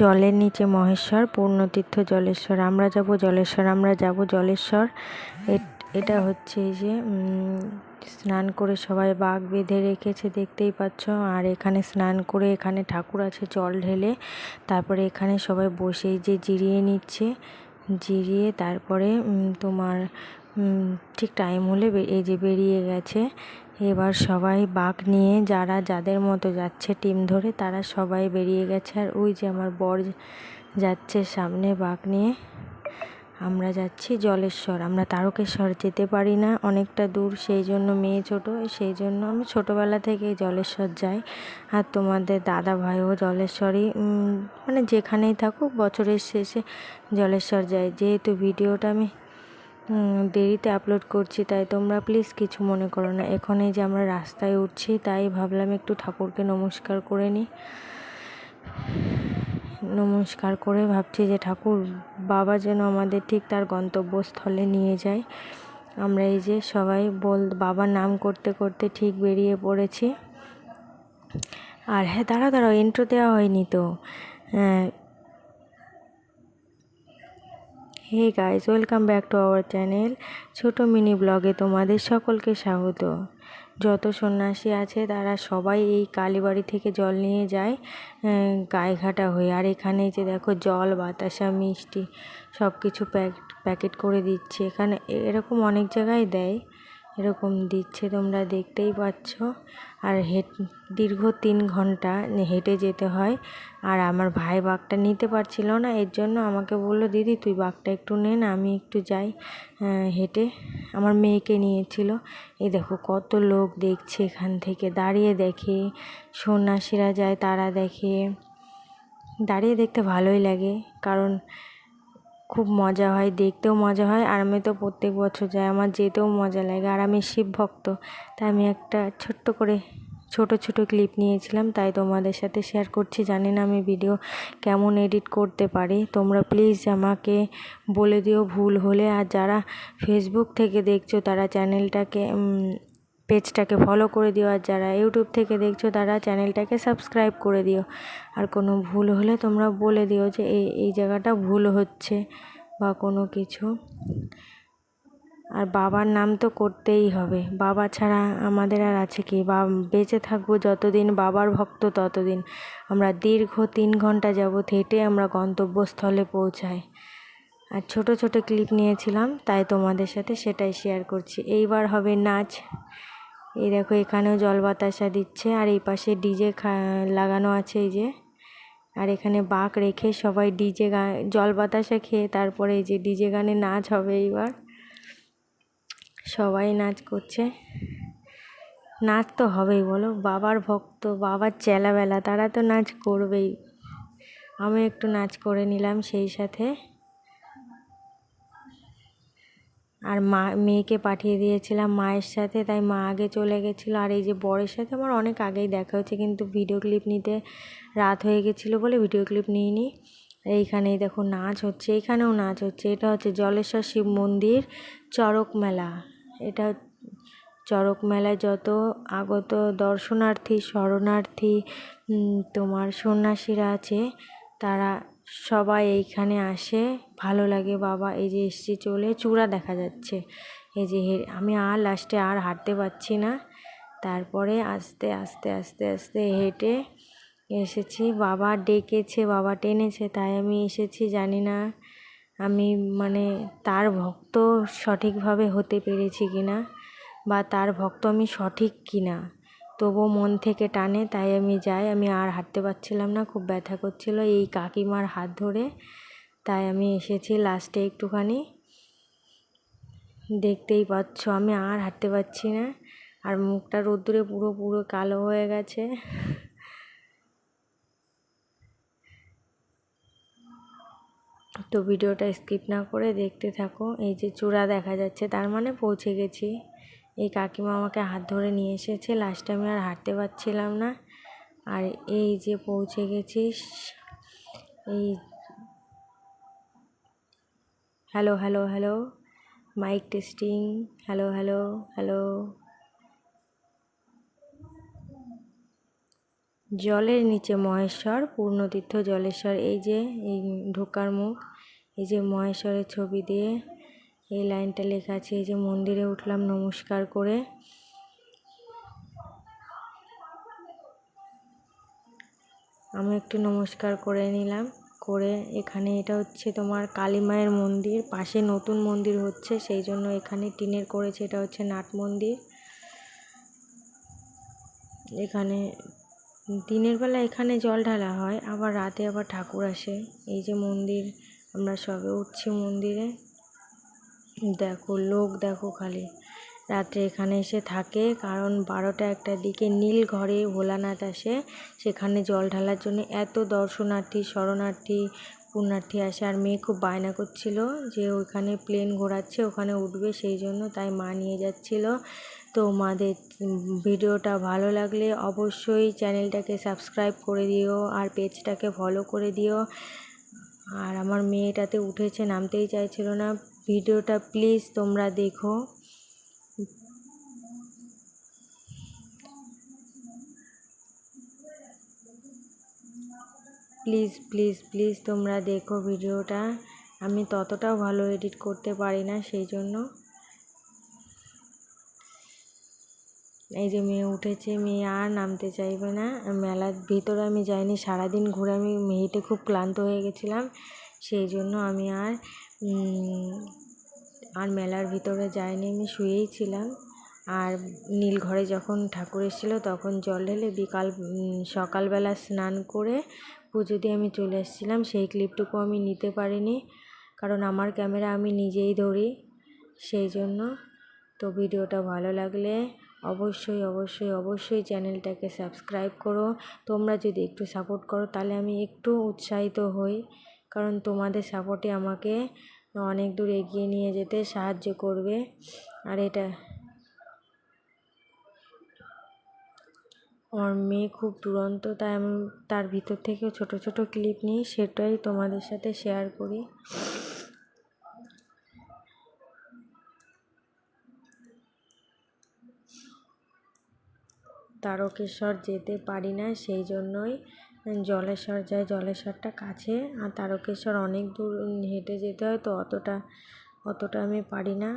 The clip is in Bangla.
জলের নিচে মহেশ্বর, পূর্ণতীর্থ জলেশ্বর। আমরা যাব জলেশ্বর, আমরা যাব জলেশ্বর। এটা হচ্ছে যে স্নান করে সবাই বাঘ বেঁধে রেখেছে, দেখতেই পাচ্ছ। আর এখানে স্নান করে এখানে ঠাকুর আছে, জল ঢেলে। তারপরে এখানে সবাই বসে যে জিরিয়ে নিচ্ছে। জিরিয়ে তারপরে তোমার ঠিক টাইম হলে এই যে বেরিয়ে গেছে। এবার সবাই বাঘ নিয়ে যারা যাদের মতো যাচ্ছে টিম ধরে, তারা সবাই বেরিয়ে গেছে। আর ওই যে আমার বর যাচ্ছে সামনে বাঘ নিয়ে। আমরা যাচ্ছি জলেশ্বর। আমরা তারকেশ্বর যেতে পারি না, অনেকটা দূর। সেই জন্য মেয়ে ছোট, সেই জন্য আমি ছোটোবেলা থেকে জলেশ্বর যাই। আর তোমাদের দাদা ভাইও জলেশ্বরই। মানে যেখানেই থাকুক, বছরের শেষে জলেশ্বর যায় যেহেতু ভিডিওটা আমি দেরিতে আপলোড করছি, তাই তোমরা প্লিজ কিছু মনে করো না। এখন এই যে আমরা রাস্তায় উঠছি, তাই ভাবলাম একটু ঠাকুরকে নমস্কার করে নিই নমস্কার করে ভাবছি যে ঠাকুর, বাবা যেন আমাদের ঠিক তার গন্তব্যস্থলে নিয়ে যায়। আমরা এই যে সবাই বল, বাবার নাম করতে করতে ঠিক বেরিয়ে পড়েছি। আর হ্যাঁ দাঁড়াও দাঁড়াও ইন্ট্রো দেওয়া হয়নি তো হ্যাঁ hey guys welcome back to our channel ছোট মিনি ব্লগে তোমাদের সকলকে স্বাগত। যত সন্ন্যাসী আছে, তারা সবাই এই কালীবাড়ি থেকে জল নিয়ে যায় গায়েঘাটা হয়ে। আর এখানে যে দেখো, জল, বাতাসা, মিষ্টি সব কিছু প্যাকেট করে দিচ্ছে। এখানে এরকম অনেক জায়গায় দেয়। এরকম দিচ্ছে, তোমরা দেখতেই পাচ্ছ। আর হেট, দীর্ঘ তিন ঘণ্টা হেঁটে যেতে হয়। আর আমার ভাই বাঘটা নিতে পারছিল না, এর জন্য আমাকে বলল, দিদি, তুই বাঘটা একটু নে না, আমি একটু যাই। হেঁটে আমার মেয়েকে নিয়েছিল। এই দেখো কত লোক দেখছে এখান থেকে, দাঁড়িয়ে দেখে। সন্ন্যাসীরা যায়, তারা দেখে। দাঁড়িয়ে দেখতে ভালোই লাগে, কারণ খুব মজা হয়, দেখতেও মজা হয়। আর আমি তো প্রত্যেক বছর যাই, আমার যেতেও মজা লাগে। আর আমি শিব ভক্ত, তাই আমি একটা ছোট্ট করে ছোট ছোট ক্লিপ নিয়েছিলাম। তাই তোমাদের সাথে শেয়ার করছি। জানি না আমি ভিডিও কেমন এডিট করতে পারি। তোমরা প্লিজ আমাকে বলে দিও ভুল হলে। আর যারা ফেসবুক থেকে দেখছ, তারা চ্যানেলটাকে পেজটাকে ফলো করে দিও, আর যারা ইউটিউব থেকে দেখছ তারা চ্যানেলটাকে সাবস্ক্রাইব করে দিও। আর কোনো ভুল হলে তোমরা বলে দিও যে এই এই জায়গাটা ভুল হচ্ছে বা কোনো কিছু। আর বাবার নাম তো করতেই হবে। বাবা ছাড়া আমাদের আর আছে কি? বা, বেঁচে থাকব যতদিন, বাবার ভক্ত ততদিন। আমরা দীর্ঘ তিন ঘণ্টা যাবৎ হেঁটে আমরা গন্তব্যস্থলে পৌঁছাই। আর ছোট ছোট ক্লিপ নিয়েছিলাম, তাই তোমাদের সাথে সেটাই শেয়ার করছি। এইবার হবে নাচ। এই দেখো, এখানেও জল বাতাসা দিচ্ছে, আর এই পাশে ডিজে লাগানো আছে এই যে। আর এখানে বাঁক রেখে সবাই ডিজে গান জল বাতাসা খেয়ে তারপরে এই যে ডিজে গানে নাচ হবে এইবার। সবাই নাচ করছে। নাচ তো হবেই, বলো। বাবার ভক্ত, বাবার চেলাবেলা, তারা তো নাচ করবেই। আমি একটু নাচ করে নিলাম সেই সাথে। আর মা, মেয়েকে পাঠিয়ে দিয়েছিলাম মায়ের সাথে, তাই মা আগে চলে গেছিল। আর এই যে বরের সাথে আমার অনেক আগেই দেখা হয়েছে, কিন্তু ভিডিও ক্লিপ নিতে রাত হয়ে গেছিল বলে ভিডিও ক্লিপ নিইনি। এইখানেই দেখো নাচ হচ্ছে এখানেও নাচ হচ্ছে। এটা হচ্ছে জলেশ্বর শিব মন্দির চড়ক মেলা। এটা চড়ক মেলায় যত আগত দর্শনার্থী, শরণার্থী তোমার সন্ন্যাসীরা আছে, তারা সবাই এইখানে আসে, ভালো লাগে, বাবা, এই যে এসছি চলে। চূড়া দেখা যাচ্ছে। এই যে আমি আর লাস্টে আর হাঁটতে পারছি না। তারপরে আস্তে আস্তে আস্তে আস্তে হেঁটে এসেছি। বাবা ডেকেছে, বাবা টেনেছে, তাই আমি এসেছি, জানি না আমি মানে তার ভক্ত সঠিকভাবে হতে পেরেছি কিনা বা তার ভক্ত আমি সঠিক কিনা। তবুও মন থেকে টানে, তাই আমি যাই। আমি আর হাঁটতে পারছিলাম না, খুব ব্যথা করছিল। এই কাকিমার হাত ধরে তাই আমি এসেছি লাস্টে একটুখানি। দেখতেই পাচ্ছ, আমি আর হাঁটতে পারছি না। আর মুখটা রোদ্দুরে পুরো পুরো কালো হয়ে গেছে। তো ভিডিওটা স্কিপ না করে দেখতে থাকো। এই যে চূড়া দেখা যাচ্ছে, তার মানে পৌঁছে গেছি। এই কাকিমা আমাকে হাত ধরে নিয়ে এসেছে। লাস্টে আমি আর হাঁটতে পারছিলাম না। আর এই যে পৌঁছে গেছিস এই hello hello hello mike testing hello hello hello জলের নিচে মহেশ্বর, পূর্ণতীর্থ জলেশ্বর, এই যে, এই ঢোকার মুখ, এই যে মহেশ্বরের ছবি দিয়ে এই লাইনটা লেখা আছে, এই যে মন্দিরে উঠলাম নমস্কার করে। আমি একটু নমস্কার করে নিলাম, করে এখানে এটা হচ্ছে তোমার কালী মায়ের মন্দির, পাশে নতুন মন্দির হচ্ছে, সেই জন্য এখানে টিনের করেছে, এটা হচ্ছে নাট মন্দির। এখানে দিনের বেলা এখানে জল ঢালা হয়, আবার রাতে আবার ঠাকুর আসে, এই যে মন্দির, আমরা সবে উঠছি মন্দিরে। দেখো, লোক দেখো খালি। রাত্রে এখানে এসে থাকে, কারণ বারোটা একটার দিকে নীল ঘরে ভোলানাথ আসে। সেখানে জল ঢালার জন্য এত দর্শনার্থী, শরণার্থী, পুণ্যার্থী আসে, আর মেয়ে খুব বায়না করছিল যে ওইখানে প্লেন ঘোরাচ্ছে, ওখানে উঠবে, সেই জন্য তাই মা নিয়ে যাচ্ছিল। তো মাদের ভিডিওটা ভালো লাগলে অবশ্যই চ্যানেলটাকে সাবস্ক্রাইব করে দিও, আর পেজটাকে ফলো করে দিও। আর আমার মেয়েটাতে উঠেছে, নামতেই চাইছিল না। ভিডিওটা প্লিজ তোমরা দেখো। প্লিজ প্লিজ প্লিজ তোমরা দেখো ভিডিওটা। আমি ততটাও ভালো এডিট করতে পারি না, সেই জন্য। এই যে মেয়ে উঠেছে, মেয়ে আর নামতে চাইবে না। মেলার ভিতরে আমি যাইনি, সারাদিন ঘুরে আমি মেয়েটে খুব ক্লান্ত হয়ে গেছিলাম। সেই জন্য আমি আর আর মেলার ভিতরে যাইনি, আমি শুয়েই ছিলাম। আর নীল ঘরে যখন ঠাকুর এসেছিল, তখন জল ঢেলে বিকাল সকালবেলা স্নান করে পুজো দিয়ে আমি চলে এসেছিলাম। সেই ক্লিপটুকু আমি নিতে পারিনি, কারণ আমার ক্যামেরা আমি নিজেই ধরি সেই জন্য। তো ভিডিওটা ভালো লাগলে অবশ্যই অবশ্যই অবশ্যই চ্যানেলটাকে সাবস্ক্রাইব করো। তোমরা যদি একটু সাপোর্ট করো, তাহলে আমি একটু উৎসাহিত হই, কারণ তোমাদের সাপোর্টে আমাকে অনেক দূর এগিয়ে নিয়ে যেতে সাহায্য করবে। আর এটা আমার মেয়ে খুব দুরন্ত, তাই আমি তার ভিতর থেকেও ছোট ছোট ক্লিপ নিই, সেটাই তোমাদের সাথে শেয়ার করি। তারকেশ্বর যেতে পারি না, সেই জন্যই জলেশ্বর যায় জলেশ্বরটা কাছে, আর তারকেশ্বর অনেক দূর হেঁটে যেতে হয়, তো অতটা অতটা আমি পারি না।